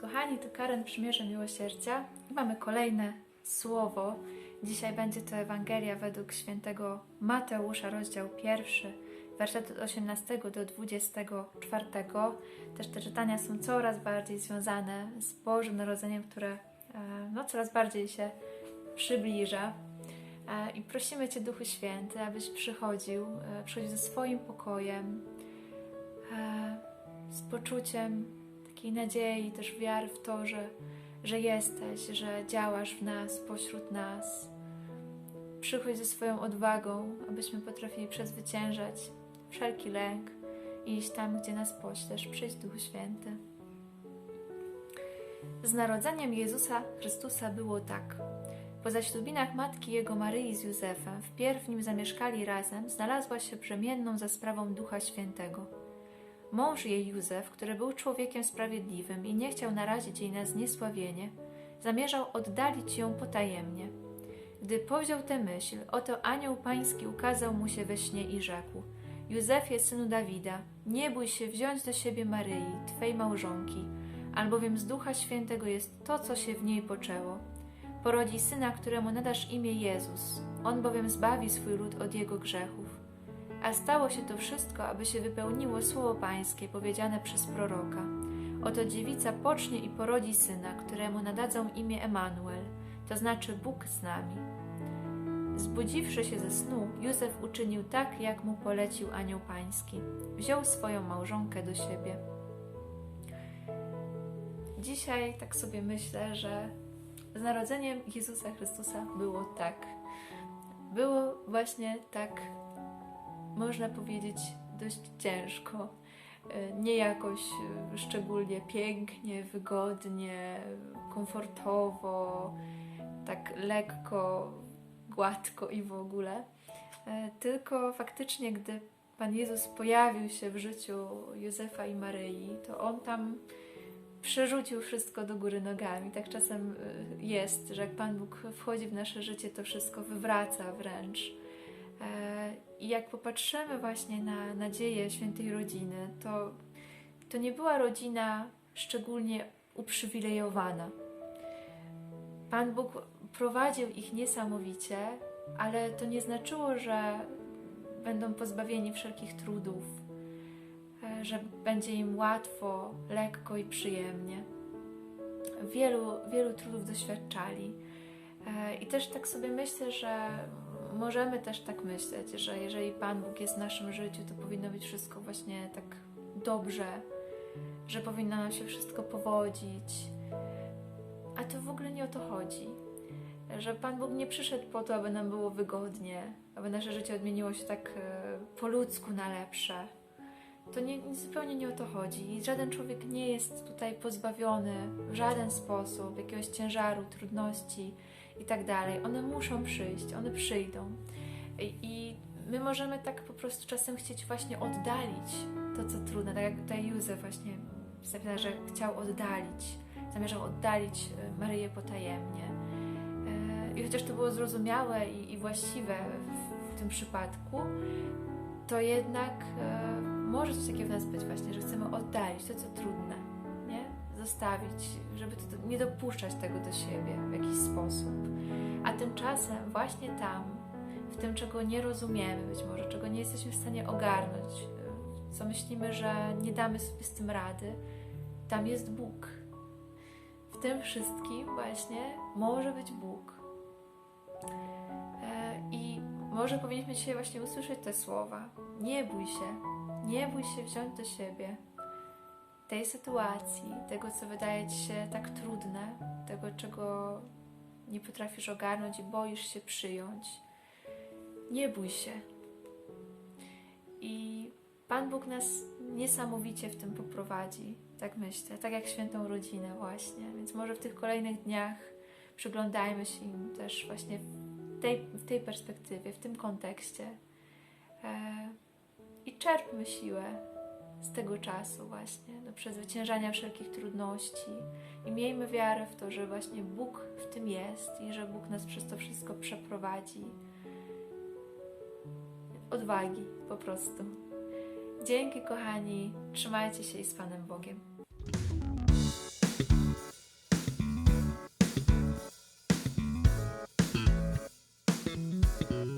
kochani, to Karen Przymierze Miłosierdzia i mamy kolejne słowo. Dzisiaj będzie to Ewangelia według świętego Mateusza, rozdział pierwszy, werset od 18 do 24. Też te czytania są coraz bardziej związane z Bożym Narodzeniem, które e, no, coraz bardziej się przybliża. E, I prosimy Cię, Duchu Święty, abyś przychodził, e, przychodził ze swoim pokojem, z poczuciem takiej nadziei, też wiary w to, że, że jesteś, że działasz w nas, pośród nas. Przychodź ze swoją odwagą, abyśmy potrafili przezwyciężać wszelki lęk i iść tam, gdzie nas poślesz. Przyjdź, Duchu Święty. Z narodzeniem Jezusa Chrystusa było tak. Po zaślubinach matki jego Maryi z Józefem, wpierw nim zamieszkali razem, znalazła się brzemienną za sprawą Ducha Świętego. Mąż jej Józef, który był człowiekiem sprawiedliwym i nie chciał narazić jej na zniesławienie, zamierzał oddalić ją potajemnie. Gdy powziął tę myśl, oto anioł pański ukazał mu się we śnie i rzekł: Józefie, synu Dawida, nie bój się wziąć do siebie Maryi, twej małżonki, albowiem z Ducha Świętego jest to, co się w niej poczęło. Porodzi syna, któremu nadasz imię Jezus, on bowiem zbawi swój lud od jego grzechów. A stało się to wszystko, aby się wypełniło słowo Pańskie powiedziane przez proroka. Oto dziewica pocznie i porodzi syna, któremu nadadzą imię Emanuel, to znaczy Bóg z nami. Zbudziwszy się ze snu, Józef uczynił tak, jak mu polecił anioł pański. Wziął swoją małżonkę do siebie. Dzisiaj tak sobie myślę, że z narodzeniem Jezusa Chrystusa było tak. Było właśnie tak można powiedzieć, dość ciężko. E, Nie jakoś e, szczególnie pięknie, wygodnie, komfortowo, tak lekko, gładko i w ogóle. E, Tylko faktycznie, gdy Pan Jezus pojawił się w życiu Józefa i Maryi, to on tam przerzucił wszystko do góry nogami. Tak czasem jest, że jak Pan Bóg wchodzi w nasze życie, to wszystko wywraca wręcz. E, I jak popatrzymy właśnie na nadzieję świętej rodziny, to, to nie była rodzina szczególnie uprzywilejowana. Pan Bóg prowadził ich niesamowicie, ale to nie znaczyło, że będą pozbawieni wszelkich trudów, e, że będzie im łatwo, lekko i przyjemnie. Wielu, wielu trudów doświadczali. E, I też tak sobie myślę, że możemy też tak myśleć, że jeżeli Pan Bóg jest w naszym życiu, to powinno być wszystko właśnie tak dobrze, że powinno nam się wszystko powodzić. A to w ogóle nie o to chodzi. Że Pan Bóg nie przyszedł po to, aby nam było wygodnie, aby nasze życie odmieniło się tak e, po ludzku na lepsze. To nie, zupełnie nie o to chodzi. I żaden człowiek nie jest tutaj pozbawiony w żaden sposób jakiegoś ciężaru, trudności i tak dalej. One muszą przyjść, one przyjdą. I, my możemy tak po prostu czasem chcieć właśnie oddalić to, co trudne. Tak jak tutaj Józef właśnie zapisał, że chciał oddalić, zamierzał oddalić e, Maryję potajemnie. E, I chociaż to było zrozumiałe i, i właściwe w, w tym przypadku, to jednak e, może coś takiego w nas być właśnie, że chcemy oddalić to, co trudne? Zostawić, żeby nie dopuszczać tego do siebie w jakiś sposób. A tymczasem właśnie tam, w tym, czego nie rozumiemy być może, czego nie jesteśmy w stanie ogarnąć, co myślimy, że nie damy sobie z tym rady, tam jest Bóg. W tym wszystkim właśnie może być Bóg. E, I może powinniśmy dzisiaj właśnie usłyszeć te słowa. Nie bój się, nie bój się wziąć do siebie tej sytuacji, tego, co wydaje ci się tak trudne, tego, czego nie potrafisz ogarnąć i boisz się przyjąć. Nie bój się. I Pan Bóg nas niesamowicie w tym poprowadzi, tak myślę, tak jak świętą rodzinę właśnie. Więc może w tych kolejnych dniach przyglądajmy się im też właśnie w tej, w tej perspektywie, w tym kontekście. E, I czerpmy siłę z tego czasu właśnie, do przezwyciężania wszelkich trudności i miejmy wiarę w to, że właśnie Bóg w tym jest i że Bóg nas przez to wszystko przeprowadzi. Odwagi po prostu. Dzięki kochani, trzymajcie się i z Panem Bogiem. thank you